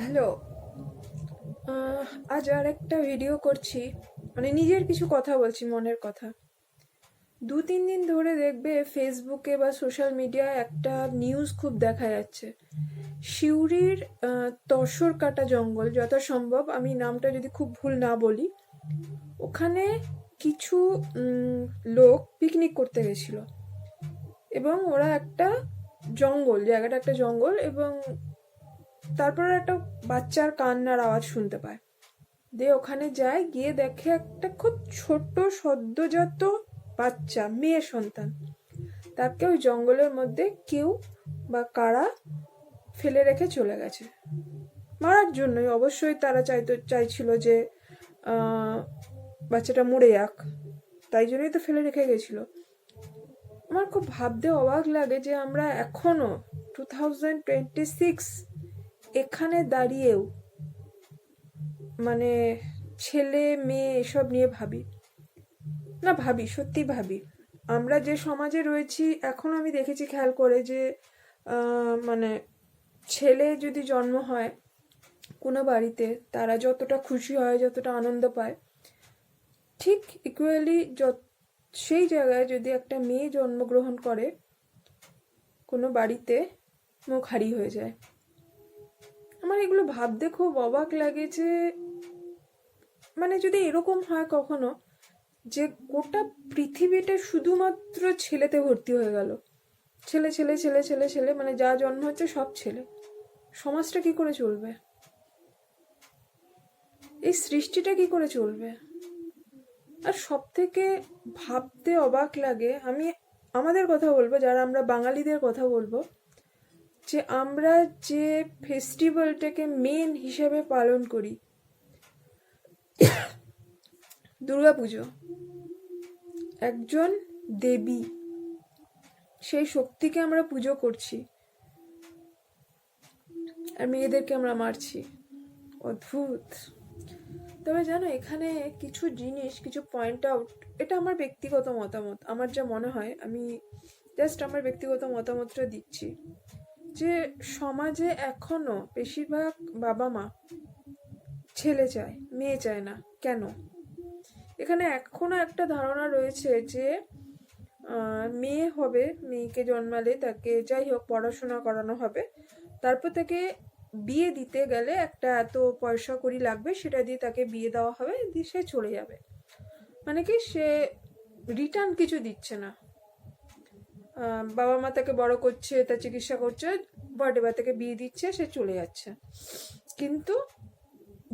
Hello আজ আর একটা video করছি। মানে নিজের কিছু কথা বলছি, মনের কথা। দু তিন দিন ধরে দেখবে ফেসবুকে বা সোশ্যাল মিডিয়ায় একটা নিউজ খুব দেখা যাচ্ছে। সিউড়ির তসর কাটা জঙ্গল, যথাসম্ভব, আমি নামটা যদি খুব ভুল না বলি, ওখানে কিছু লোক পিকনিক করতে গেছিল। এবং ওরা একটা জঙ্গল, জায়গাটা একটা জঙ্গল এবং তারপর একটা বাচ্চার কান্নার আওয়াজ শুনতে পায়। দিয়ে ওখানে যায়, গিয়ে দেখে একটা খুব ছোট সদ্যজাত বাচ্চা, মেয়ে সন্তান। তাকে ওই জঙ্গলের মধ্যে কেউ বা কারা ফেলে রেখে চলে গেছে। মারার জন্যই অবশ্যই তারা চাইতো, চাইছিল যে বাচ্চাটা মরে যাক। তাই জন্যই তো ফেলে রেখে গেছিল। আমার খুব ভাবতে অবাক লাগে যে আমরা এখনও টু থাউজেন্ড টোয়েন্টি সিক্স এখানে দাঁড়িয়েও মানে ছেলে, মেয়ে এসব নিয়ে ভাবি। না, ভাবি, সত্যি ভাবি। আমরা যে সমাজে রয়েছি, এখন আমি দেখেছি খেয়াল করে যে মানে ছেলে যদি জন্ম হয় কোনো বাড়িতে, তারা যতটা খুশি হয়, যতটা আনন্দ পায়, ঠিক ইকুয়ালি সেই জায়গায় যদি একটা মেয়ে জন্মগ্রহণ করে, কোনো বাড়িতে মুখ হারি হয়ে যায়। আমার এগুলো ভাবতে খুব অবাক লাগে যে মানে যদি এরকম হয় কখনো, যে গোটা পৃথিবীটা শুধুমাত্র ছেলেতে ভর্তি হয়ে গেল। ছেলে ছেলে ছেলে ছেলে ছেলে মানে যা জন্ম হচ্ছে সব ছেলে। সমাজটা কি করে চলবে? এই সৃষ্টিটা কি করে চলবে? আর সব থেকে ভাবতে অবাক লাগে, আমি আমাদের কথা বলব, যারা আমরা বাঙালিদের কথা বলব যে আমরা যে ফেস্টিভ্যালটাকে মেন হিসেবে পালন করি। দুর্গাপুজো। একজন দেবী, সেই শক্তিকে আমরা পুজো করছি। আর মেয়েদেরকে আমরা মারছি। অদ্ভুত। তবে জানো, এখানে কিছু জিনিস, কিছু পয়েন্ট আউট এটা আমার ব্যক্তিগত মতামত। আমার যা মনে হয়, আমি জাস্ট আমার ব্যক্তিগত মতামতটা দিচ্ছি। যে সমাজে এখনও বেশিরভাগ বাবা মা ছেলে চায়, মেয়ে চায় না, কেন? এখানে এখনও একটা ধারণা রয়েছে যে মেয়ে হবে, মেয়েকে জন্মালে তাকে যাই হোক পড়াশোনা করানো হবে, তারপর তাকে বিয়ে দিতে গেলে একটা এত পয়সা করি লাগবে, সেটা দিয়ে তাকে বিয়ে দেওয়া হবে, দিয়ে সে চলে যাবে। মানে কি সে রিটার্ন কিছু দিচ্ছে না। বাবা মা তাকে বড় করছে, তার চিকিৎসা করছে বাট এবার তাকে বিয়ে দিচ্ছে, সে চলে যাচ্ছে। কিন্তু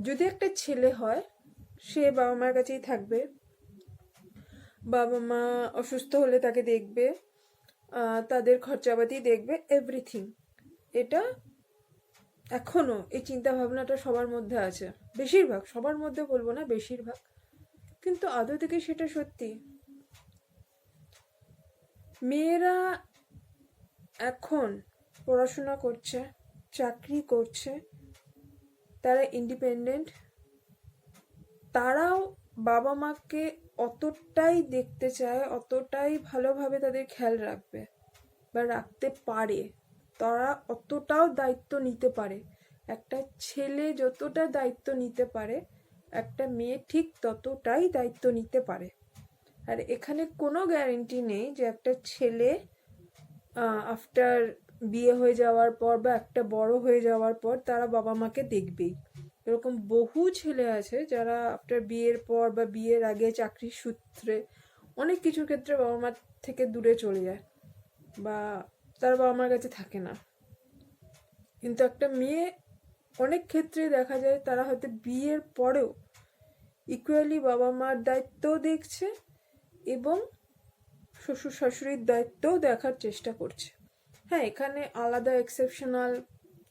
যদি একটা ছেলে হয়, সে বাবা মার কাছেই থাকবে। বাবা মা অসুস্থ হলে তাকে দেখবে তাদের খরচাপাতি দেখবে এভরিথিং এটা এখনও এই চিন্তা ভাবনাটা সবার মধ্যে আছে। বেশিরভাগ, সবার মধ্যে বলব না বেশিরভাগ। কিন্তু আদৌ থেকে সেটা সত্যি? মেয়েরা এখন পড়াশোনা করছে, চাকরি করছে, তারা ইন্ডিপেন্ডেন্ট তারাও বাবা মাকে অতটাই দেখতে চায়, অতটাই ভালোভাবে তাদের খেয়াল রাখবে বা রাখতে পারে। তারা অতটাও দায়িত্ব নিতে পারে। একটা ছেলে যতটা দায়িত্ব নিতে পারে, একটা মেয়ে ঠিক ততটাই দায়িত্ব নিতে পারে। আর এখানে কোনো গ্যারেন্টি নেই যে একটা ছেলে আফটার বিয়ে হয়ে যাওয়ার পর বা একটা বড় হয়ে যাওয়ার পর তারা বাবা মাকে দেখবেই। এরকম বহু ছেলে আছে যারা আফটার বিয়ের পর বা বিয়ের আগে চাকরির সূত্রে অনেক কিছুর ক্ষেত্রে বাবা মার থেকে দূরে চলে যায় বা তার বাবা মার কাছে থাকে না। কিন্তু একটা মেয়ে অনেক ক্ষেত্রে দেখা যায় তারা হয়তো বিয়ের পরেও ইকুয়ালি বাবা মার দায়িত্বও দেখছে এবং শ্বশুর শাশুড়ির দায়িত্বও দেখার চেষ্টা করছে। হ্যাঁ এখানে আলাদা এক্সেপশনাল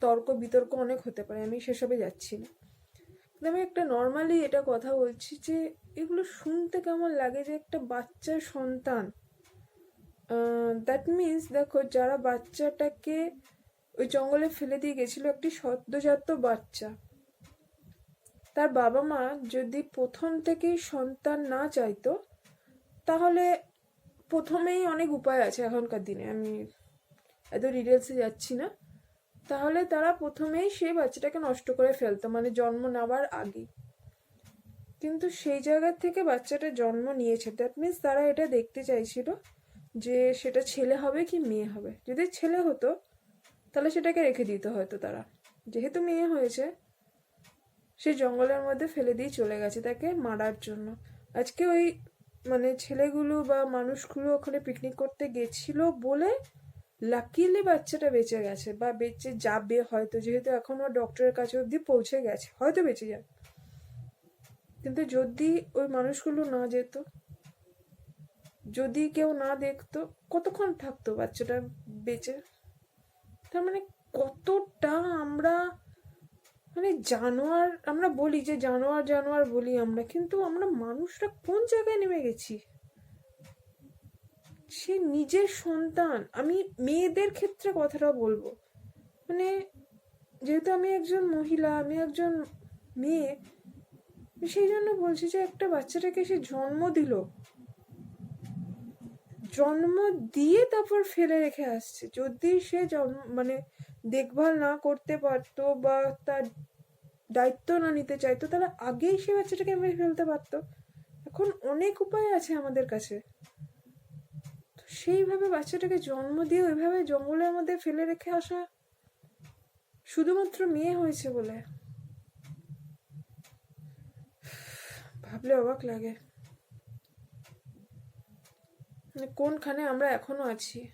তর্ক বিতর্ক অনেক হতে পারে, আমি সেসবে যাচ্ছি না। কিন্তু আমি একটা নর্মালি এটা কথা বলছি যে, এগুলো শুনতে কেমন লাগে যে একটা বাচ্চার সন্তান দ্যাট মিন্স দেখো যারা বাচ্চাটাকে ওই জঙ্গলে ফেলে দিয়ে গেছিল একটি সদ্যজাত বাচ্চা, তার বাবা মা যদি প্রথম থেকেই সন্তান না চাইতো তাহলে প্রথমেই অনেক উপায় আছে এখনকার দিনে। আমি এত ডিটেলসে যাচ্ছি না। তাহলে তারা প্রথমেই সেই বাচ্চাটাকে নষ্ট করে ফেলতো মানে জন্ম নেওয়ার আগে। কিন্তু সেই জায়গা থেকে বাচ্চাটা জন্ম নিয়েছে। দ্যাট মিন্স তারা এটা দেখতে চাইছিল যে সেটা ছেলে হবে কি মেয়ে হবে। যদি ছেলে হতো, তাহলে সেটাকে রেখে দিত হয়তো তারা। যেহেতু মেয়ে হয়েছে, সে জঙ্গলের মধ্যে ফেলে দিয়ে চলে গেছে তাকে মারার জন্য। আজকে ওই মানে ছেলেগুলো বা মানুষগুলো ওখানে পিকনিক করতে গেছিল বলে লাকিলি বাচ্চাটা বেঁচে গেছে বা বেঁচে যাবে হয়তো, যেহেতু এখনও ডক্টরের কাছে অবধি পৌঁছে গেছে, হয়তো বেঁচে যাবে। কিন্তু যদি ওই মানুষগুলো না যেত, যদি কেউ না দেখতো, কতক্ষণ থাকতো বাচ্চাটা বেঁচে? তার মানে কতটা আমরা মানে জানোয়ার, আমরা বলি যে জানোয়ার জানোয়ার বলি আমরা, কিন্তু আমরা মানুষরা কোন জায়গায় নেমে গেছি? সে নিজের সন্তান, আমি মেয়েদের ক্ষেত্রে কথাটা বলব। মানে যেহেতু আমি একজন মহিলা, আমি একজন মেয়ে সেই জন্য বলছি যে একটা বাচ্চাটাকে সে জন্ম দিল। জন্ম দিয়ে তারপর ফেলে রেখে আসছে। যদি সে জন্ম মানে দেখভাল না করতে পারতো বা তার দায়িত্ব না নিতে চাইতো, তাহলে আগেই সে বাচ্চাটাকে মেরে ফেলতে পারতো। এখন অনেক উপায় আছে আমাদের কাছে। তো সেইভাবে বাচ্চাটাকে জন্ম দিয়ে ওইভাবে জঙ্গলের মধ্যে ফেলে রেখে আসা শুধুমাত্র মেয়ে হয়েছে বলে। ভাবলে অবাক লাগে। মানে কোনখানে আমরা এখনও আছি?